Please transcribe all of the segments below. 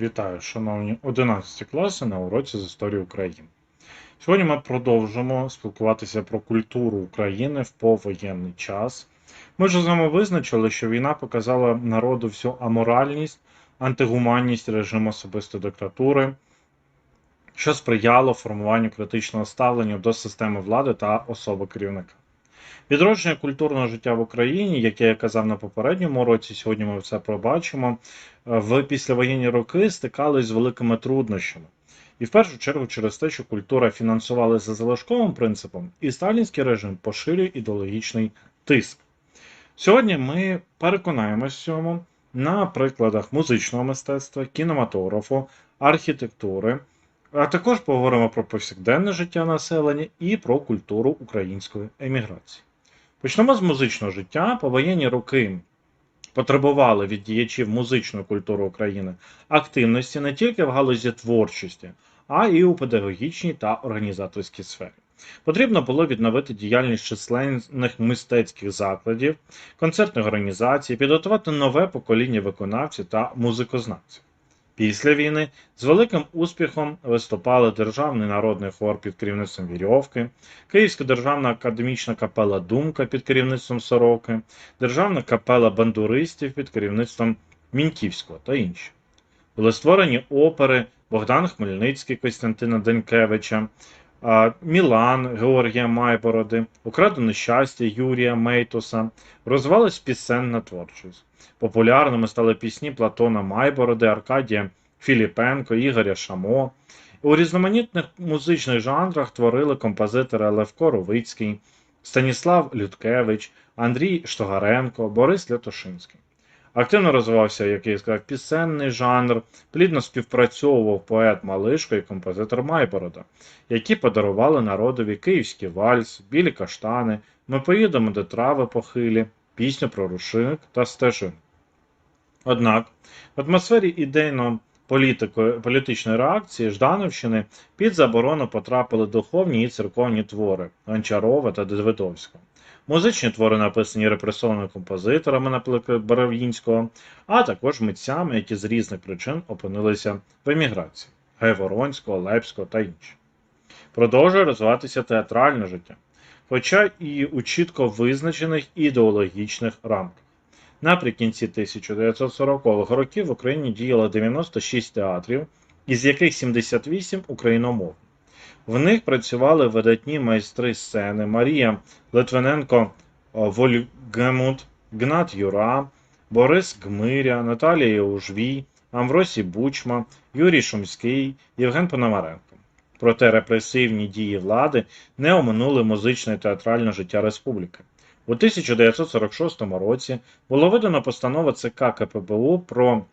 Вітаю, шановні 11 класи на уроці з історії України. Сьогодні ми продовжимо спілкуватися про культуру України в повоєнний час. Ми вже з вами визначили, що війна показала народу всю аморальність, антигуманність режиму особистої диктатури, що сприяло формуванню критичного ставлення до системи влади та особи керівника. Відродження культурного життя в Україні, яке я казав на попередньому році, сьогодні ми це побачимо, в післявоєнні роки стикались з великими труднощами. І в першу чергу через те, що культура фінансувалася за залишковим принципом, і сталінський режим поширює ідеологічний тиск. Сьогодні ми переконаємось в цьому на прикладах музичного мистецтва, кінематографу, архітектури, а також поговоримо про повсякденне життя населення і про культуру української еміграції. Почнемо з музичного життя. Повоєнні роки потребували від діячів музичної культури України активності не тільки в галузі творчості, а і у педагогічній та організаторській сфері. Потрібно було відновити діяльність численних мистецьких закладів, концертних організацій, підготувати нове покоління виконавців та музикознавців. Після війни з великим успіхом виступали Державний народний хор під керівництвом Вірьовки, Київська державна академічна капела Думка під керівництвом Сороки, Державна капела бандуристів під керівництвом Міньківського та інші. Були створені опери Богдан Хмельницький Костянтина Денкевича, Мілан Георгія Майбороди, Украдене щастя Юрія Мейтуса, розвивалась пісенна творчість. Популярними стали пісні Платона Майбороди, Аркадія Філіпенко, Ігоря Шамо. У різноманітних музичних жанрах творили композитори Левко Ровицький, Станіслав Людкевич, Андрій Штогаренко, Борис Лятошинський. Активно розвивався, як я сказав, пісенний жанр, плідно співпрацьовував поет Малишко і композитор Майборода, які подарували народові київський вальс, білі каштани, ми поїдемо до трави похилі, пісню про рушник та стежин. Однак в атмосфері ідейно політичної реакції Ждановщини під заборону потрапили духовні і церковні твори Гончарова та Давидовського. Музичні твори написані репресованими композиторами, наприклад, Боровінського, а також митцями, які з різних причин опинилися в еміграції Гайворонського, Лепського та інші. Продовжує розвиватися театральне життя, хоча і у чітко визначених ідеологічних рамках. Наприкінці 1940-х років в Україні діяло 96 театрів, із яких 78 україномовні. В них працювали видатні майстри сцени Марія Литвиненко Вольгемут, Гнат Юра, Борис Гмиря, Наталія Ужвій, Амвросій Бучма, Юрій Шумський, Євген Пономаренко. Проте репресивні дії влади не оминули музичне і театральне життя республіки. У 1946 році було видано постанову ЦК КПБУ про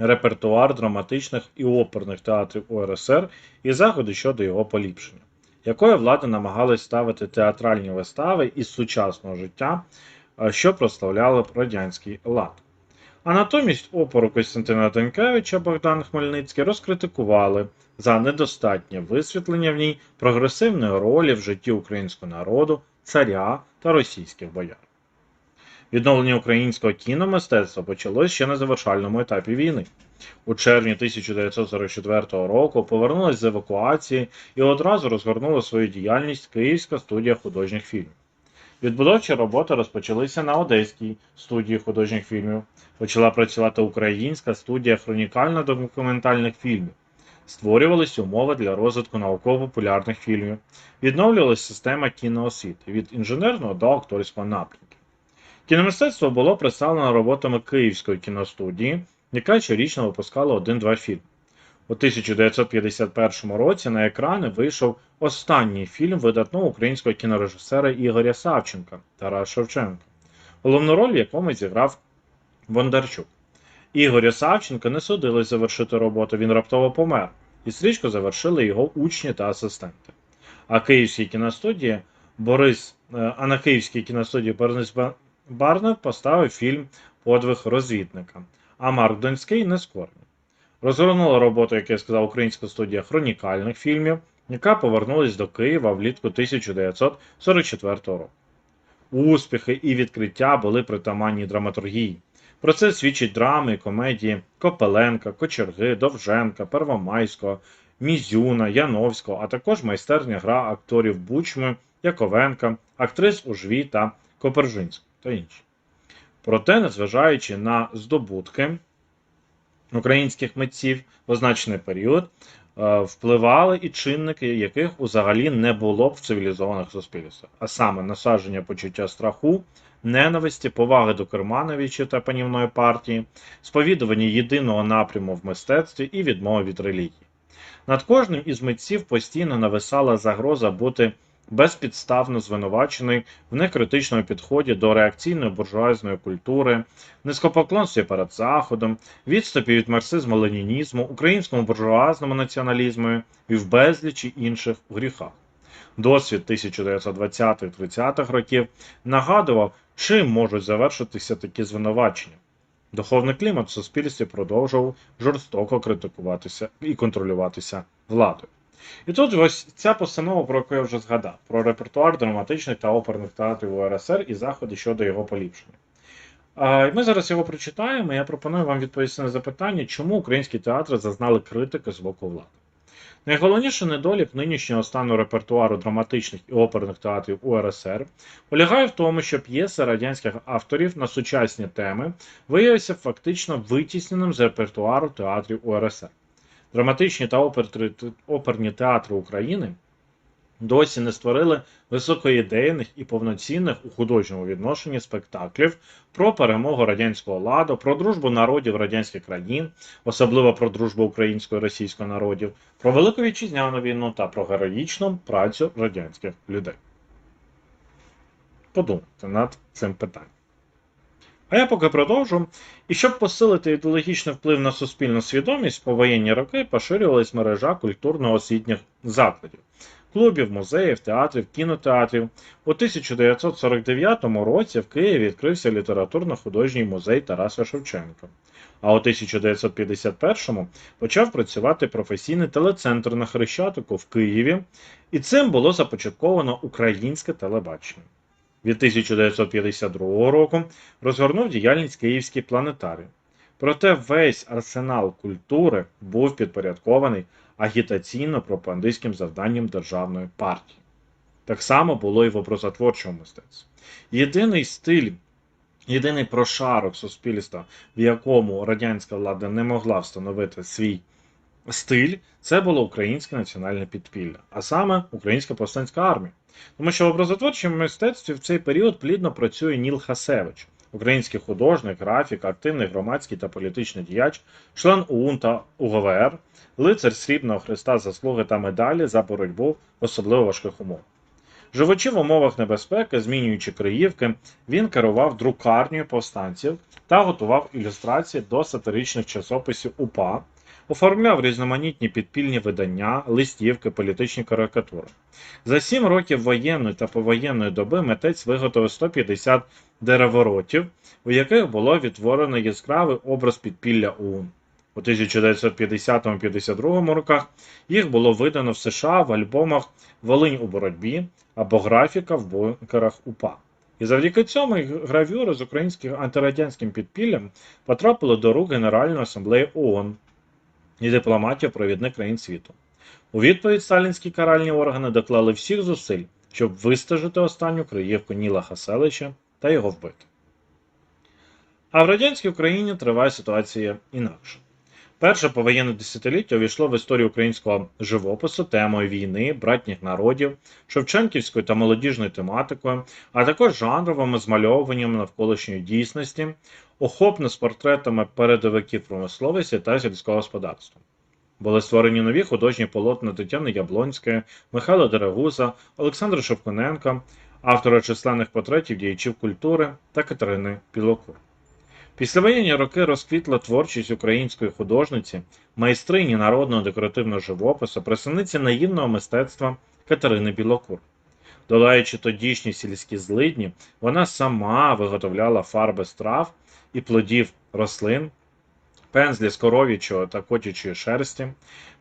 репертуар драматичних і оперних театрів УРСР і заходи щодо його поліпшення, якою влада намагалась ставити театральні вистави із сучасного життя, що прославляли радянський лад. А натомість оперу Костянтина Денкевича Богдан Хмельницький розкритикували за недостатнє висвітлення в ній прогресивної ролі в житті українського народу, царя та російських бояр. Відновлення українського кіномистецтва почалось ще на завершальному етапі війни. У червні 1944 року повернулася з евакуації і одразу розгорнула свою діяльність Київська студія художніх фільмів. Відбудовчі роботи розпочалися на Одеській студії художніх фільмів. Почала працювати українська студія хронікально-документальних фільмів. Створювалися умови для розвитку науково-популярних фільмів, відновлювалася система кіноосвіти від інженерного до акторського напрямку. Кіномистецтво було представлено роботами Київської кіностудії, яка щорічно випускала один-два фільми. У 1951 році на екрани вийшов останній фільм видатного українського кінорежисера Ігоря Савченка Тарас Шевченко, головну роль в якому зіграв Бондарчук. Ігоря Савченка не судили завершити роботу, він раптово помер, і стрічку завершили його учні та асистенти. А Київській кіностудії Борис, е, а на Київській кіностудії Борис Барнет поставив фільм Подвиг розвідника, а Марк Донський нескорений. Розгорнула роботу, як я сказав, українська студія хронікальних фільмів, яка повернулась до Києва влітку 1944 року. Успіхи і відкриття були притаманні драматургії. Про це свідчать драми і комедії Копеленка, Кочерги, Довженка, Первомайського, Мізюна, Яновського, а також майстерня гра акторів Бучми, Яковенка, актрис Ужві та Копержинського та інші. Проте, незважаючи на здобутки українських митців в означений період, е, впливали і чинники, яких взагалі не було б в цивілізованих суспільствах, а саме насадження почуття страху, ненависті, поваги до Кермановича та панівної партії, сповідування єдиного напряму в мистецтві і відмови від релігії. Над кожним із митців постійно нависала загроза бути безпідставно звинувачений в некритичному підході до реакційної буржуазної культури, низькопоклонстві перед Заходом, відступі від марксизму ленінізму, українському буржуазному націоналізму і в безлічі інших гріхах. Досвід 1920-30-х років нагадував, чим можуть завершитися такі звинувачення. Духовний клімат в суспільстві продовжував жорстоко критикуватися і контролюватися владою. І тут ось ця постанова, про яку я вже згадав, про репертуар драматичних та оперних театрів УРСР і заходи щодо його поліпшення. Ми зараз його прочитаємо. і Я пропоную вам відповісти на запитання, чому українські театри зазнали критики з боку влади. Найголовніший недолік нинішнього стану репертуару драматичних і оперних театрів УРСР полягає в тому, що п'єси радянських авторів на сучасні теми виявився фактично витісненим з репертуару театрів УРСР. Драматичні та оперні театри України досі не створили високоідейних і повноцінних у художньому відношенні спектаклів про перемогу радянського ладу, про дружбу народів радянських країн, особливо про дружбу українського і російського народів, про Велику Вітчизняну війну та про героїчну працю радянських людей. Подумайте над цим питанням. А я поки продовжу. І щоб посилити ідеологічний вплив на суспільну свідомість, по воєнні роки поширювалась мережа культурно-освітніх закладів, клубів, музеїв, театрів, кінотеатрів. У 1949 році в Києві відкрився літературно-художній музей Тараса Шевченка. А у 1951-му почав працювати професійний телецентр на Хрещатику в Києві, і цим було започатковано українське телебачення. Від 1952 року розгорнув діяльність Київський планетарій. Проте весь арсенал культури був підпорядкований агітаційно-пропагандистським завданням державної партії. Так само було і в образотворчому мистецтві. Єдиний стиль, єдиний прошарок суспільства, в якому радянська влада не могла встановити свій стиль, це було українське національне підпілля, а саме Українська повстанська армія. Тому що в образотворчому мистецтві в цей період плідно працює Ніл Хасевич, український художник, графік, активний громадський та політичний діяч, член ОУН та УГВР, лицар Срібного Христа заслуги та медалі за боротьбу в особливо важких умовах. Живучи в умовах небезпеки, змінюючи криївки, він керував друкарнею повстанців та готував ілюстрації до сатиричних часописів УПА, оформляв різноманітні підпільні видання, листівки, політичні карикатури. За сім років воєнної та повоєнної доби митець виготовив 150 дереворотів, у яких було відтворено яскравий образ підпілля ОУН. У 1950-52 роках їх було видано в США в альбомах Волинь у боротьбі або графіка в бункерах УПА. І завдяки цьому гравюри з українським антирадянським підпіллям потрапили до рук Генеральної асамблеї ООН і дипломатів провідних країн світу. У відповідь сталінські каральні органи доклали всіх зусиль, щоб вистежити останню криївку Ніла Хаселича та його вбити. А в радянській Україні триває ситуація інакше. Перше повоєнне десятиліття увійшло в історію українського живопису темою війни, братніх народів, шевченківською та молодіжною тематикою, а також жанровими змальовуванням навколишньої дійсності, охопно з портретами передовиків промисловості та сільського господарства. Були створені нові художні полотна Тетяни Яблонської, Михайла Дерегуза, Олександра Шевкуненка, автора численних портретів діячів культури та Катерини Білокур. Післявоєнні роки розквітла творчість української художниці, майстрині народного декоративного живопису, представниці наївного мистецтва Катерини Білокур. Долаючи тодішні сільські злидні, вона сама виготовляла фарби з трав і плодів рослин, пензлі з коров'ячого та котячої шерсті,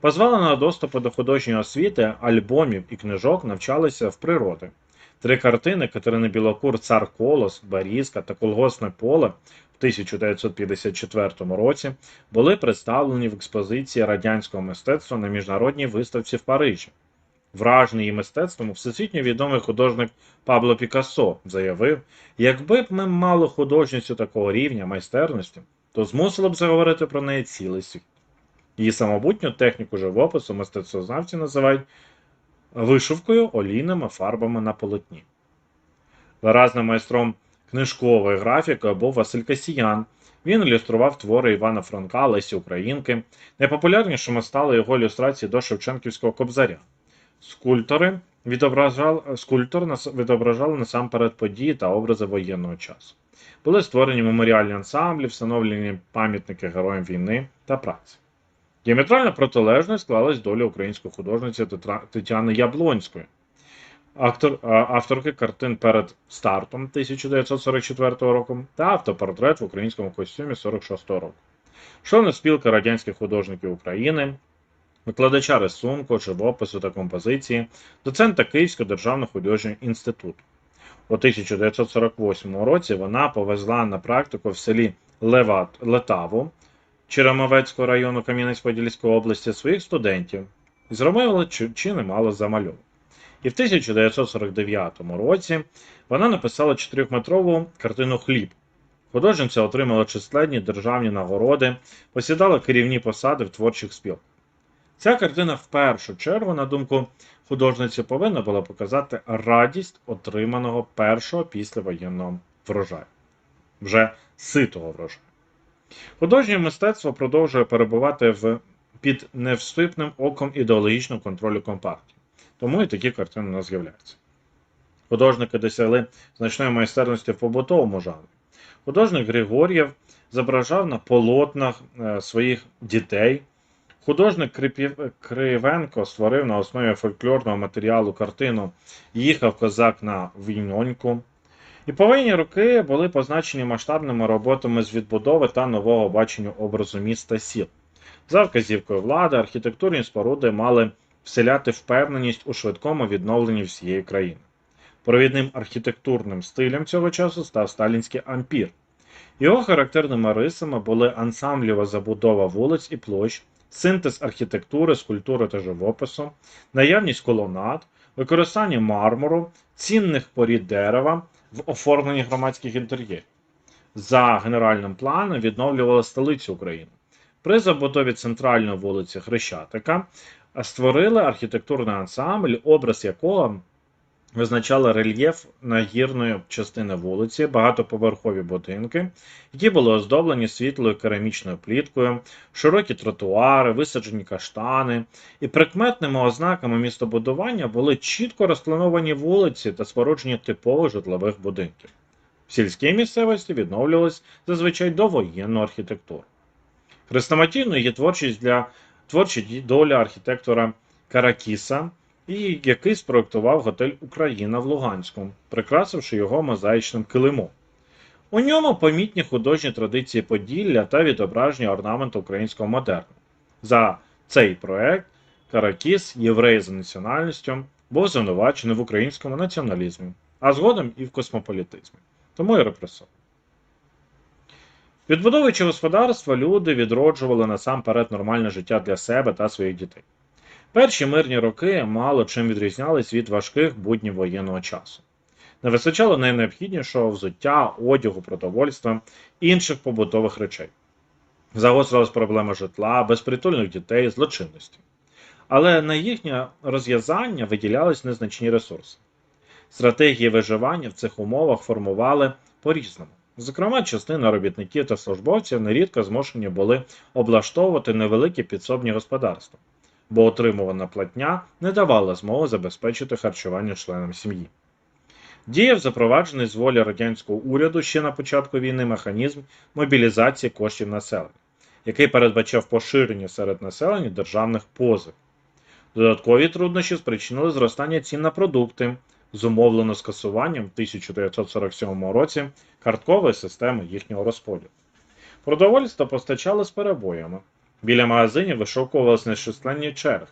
позбавлена доступу до художньої освіти, альбомів і книжок навчалися в природи. Три картини Катерини Білокур Цар Колос, Барізка та Колгосне поле 1954 році були представлені в експозиції радянського мистецтва на міжнародній виставці в Парижі. Вражений її мистецтвом, всесвітньо відомий художник Пабло Пікассо заявив: якби б ми мали художницю такого рівня майстерності, то змусило б заговорити про неї цілий світ. Її самобутню техніку живопису мистецтвознавці називають вишивкою олійними фарбами на полотні. Виразним майстром книжкової графіки був Василь Касіян. Він ілюстрував твори Івана Франка, Лесі Українки. Найпопулярнішими стали його ілюстрації до Шевченківського кобзаря. Скульптори відображали, скульптор відображали насамперед події та образи воєнного часу. Були створені меморіальні ансамблі, встановлені пам'ятники героям війни та праці. Діаметрально протилежною склалась доля української художниці Тетяни Яблонської, автор, авторки картин перед стартом 1944 року та автопортрет в українському костюмі 46 року. Члени спілки радянських художників України, викладача рисунку, живопису та композиції, доцента Київського державного художнього інституту. У 1948 році вона повезла на практику в селі Леват, Летаву Черемовецького району Кам'янець-Подільської області своїх студентів і зробила чи, чи немало замальовок. І в 1949 році вона написала чотирьохметрову картину Хліб. Художниця отримала численні державні нагороди, посідала керівні посади в творчих спілках. Ця картина в першу чергу, на думку художниці, повинна була показати радість отриманого першого післявоєнного врожаю, вже ситого врожаю. Художнє мистецтво продовжує перебувати в, під невступним оком ідеологічного контролю компартії. Тому і такі картини у нас з'являються. Художники досягли значної майстерності в побутовому жанрі. Художник Григор'єв зображав на полотнах е, своїх дітей. Художник Кривенко створив на основі фольклорного матеріалу картину Їхав козак на війноньку. І повинні роки були позначені масштабними роботами з відбудови та нового бачення образу міста сіл. За вказівкою влади, архітектурні споруди мали вселяти впевненість у швидкому відновленні всієї країни. Провідним архітектурним стилем цього часу став сталінський ампір. Його характерними рисами були ансамблєва забудова вулиць і площ, синтез архітектури, скульптури та живопису, наявність колонад, використання мармуру, цінних порід дерева в оформленні громадських інтер'єрів. За генеральним планом відновлювали столицю України. При забудові центральної вулиці Хрещатика створили архітектурний ансамбль, образ якого визначали рельєф нагірної частини вулиці, багатоповерхові будинки, які були оздоблені світлою керамічною пліткою, широкі тротуари, висаджені каштани, і прикметними ознаками містобудування були чітко розплановані вулиці та спорудження типових житлових будинків. В сільській місцевості відновлювалась зазвичай довоєнну архітектуру. Хрестоматійною є творчість для творча доля архітектора Каракіса, і який спроектував готель Україна в Луганську, прикрасивши його мозаїчним килимом. У ньому помітні художні традиції Поділля та відображення орнаменту українського модерну. За цей проект Каракіс, єврей за національністю, був звинувачений в українському націоналізмі, а згодом і в космополітизмі, тому і репресований. Відбудовуючи господарство, люди відроджували насамперед нормальне життя для себе та своїх дітей. Перші мирні роки мало чим відрізнялись від важких буднів воєнного часу. Не вистачало найнеобхіднішого взуття, одягу, продовольства, інших побутових речей. Загострилась проблема житла, безпритульних дітей, злочинності. Але на їхнє розв'язання виділялись незначні ресурси. Стратегії виживання в цих умовах формували по-різному. Зокрема, частина робітників та службовців нерідко змушені були облаштовувати невеликі підсобні господарства бо отримувана платня не давала змоги забезпечити харчування членам сім'ї. Діяв запроваджений з волі радянського уряду ще на початку війни механізм мобілізації коштів населення, який передбачав поширення серед населення державних позик. Додаткові труднощі спричинили зростання цін на продукти, зумовлено скасуванням в 1947 році карткової системи їхнього розподілу. Продовольство постачали з перебоями, Біля магазинів вишовкувалися нечисленні черги.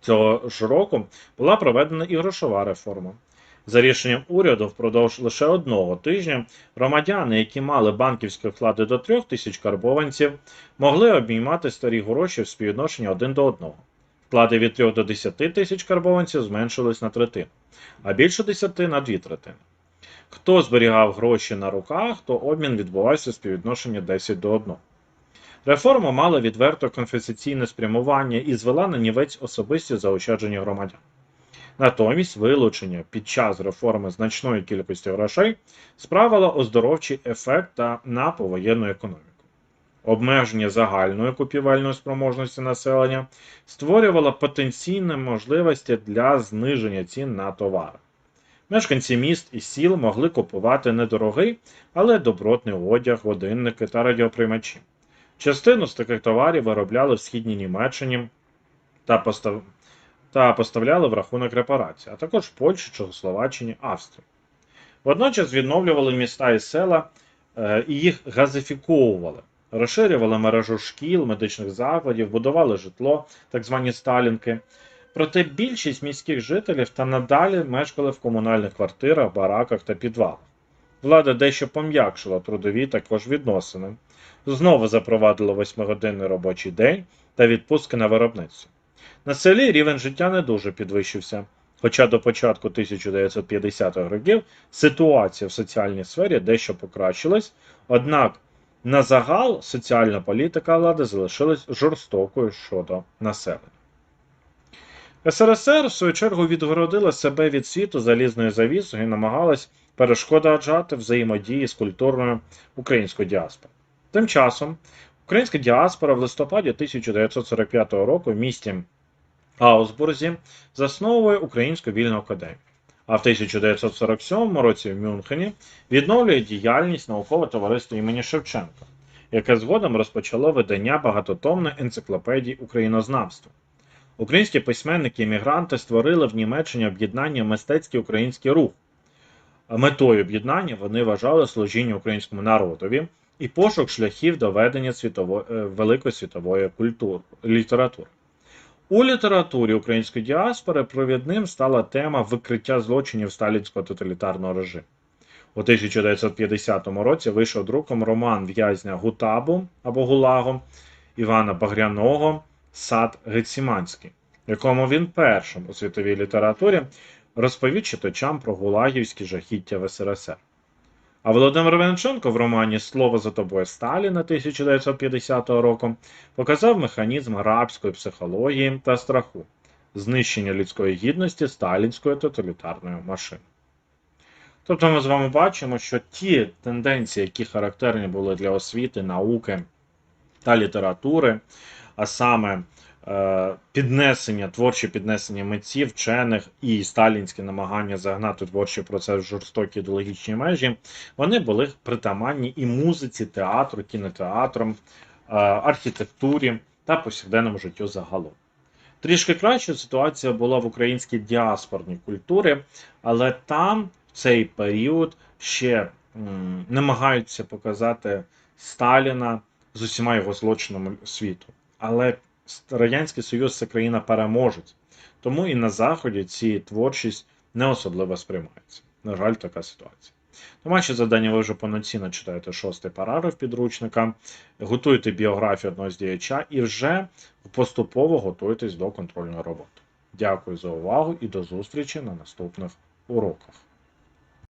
Цього ж року була проведена і грошова реформа. За рішенням уряду, впродовж лише одного тижня громадяни, які мали банківські вклади до 3 тисяч карбованців, могли обіймати старі гроші в співвідношенні один до одного. Вклади від 3 до 10 тисяч карбованців зменшились на третину, а більше 10 на дві третини. Хто зберігав гроші на руках, то обмін відбувався в співвідношенні 10 до 1. Реформа мала відверто конфесиційне спрямування і звела на нівець особисті заощадження громадян. Натомість вилучення під час реформи значної кількості грошей справило оздоровчий ефект та на повоєнну економіку. Обмеження загальної купівельної спроможності населення створювало потенційні можливості для зниження цін на товари. Мешканці міст і сіл могли купувати недорогий, але добротний одяг, годинники та радіоприймачі. Частину з таких товарів виробляли в східній Німеччині та, постав... та поставляли в рахунок репарацій, а також в Польщі, Чехословаччині, Австрії. Водночас відновлювали міста і села е, і їх газифіковували, розширювали мережу шкіл, медичних закладів, будували житло, так звані сталінки. Проте більшість міських жителів та надалі мешкали в комунальних квартирах, бараках та підвалах. Влада дещо пом'якшила трудові також відносини, знову запровадила восьмигодинний робочий день та відпустки на виробництво. На селі рівень життя не дуже підвищився, хоча до початку 1950-х років ситуація в соціальній сфері дещо покращилась, однак на загал соціальна політика влади залишилась жорстокою щодо населення. СРСР, в свою чергу, відгородила себе від світу залізною завісою і намагалась перешкоджати взаємодії з культурною українською діаспорою. Тим часом українська діаспора в листопаді 1945 року в місті Аусбурзі засновує Українську вільну академію. А в 1947 році в Мюнхені відновлює діяльність наукове товариство імені Шевченка, яке згодом розпочало видання багатотомної енциклопедії українознавства. Українські письменники-іммігранти створили в Німеччині об'єднання Мистецький український рух. Метою об'єднання вони вважали служіння українському народові і пошук шляхів до ведення світової, великої світової культури, літератури. У літературі української діаспори провідним стала тема викриття злочинів сталінського тоталітарного режиму. У 1950 році вийшов друком роман в'язня Гутабу або Гулагу Івана Багряного Сад Геціманський, в якому він першим у світовій літературі розповів читачам про гулагівські жахіття в СРСР. А Володимир Венченко в романі Слово за тобою Сталіна 1950 року показав механізм рабської психології та страху, знищення людської гідності сталінської тоталітарної машини. Тобто ми з вами бачимо, що ті тенденції, які характерні були для освіти, науки та літератури, а саме піднесення, творче піднесення митців, вчених і сталінське намагання загнати творчий процес в жорстокі ідеологічні межі, вони були притаманні і музиці, театру, кінотеатрам, е, архітектурі та повсякденному життю загалом. Трішки краща ситуація була в українській діаспорній культурі, але там в цей період ще намагаються показати Сталіна з усіма його злочинами світу. Але Радянський Союз це країна переможець, тому і на Заході ці творчість не особливо сприймається. На жаль, така ситуація. Домашнє завдання ви вже повноцінно читаєте шостий параграф підручника, готуєте біографію одного з діяча і вже поступово готуєтесь до контрольної роботи. Дякую за увагу і до зустрічі на наступних уроках.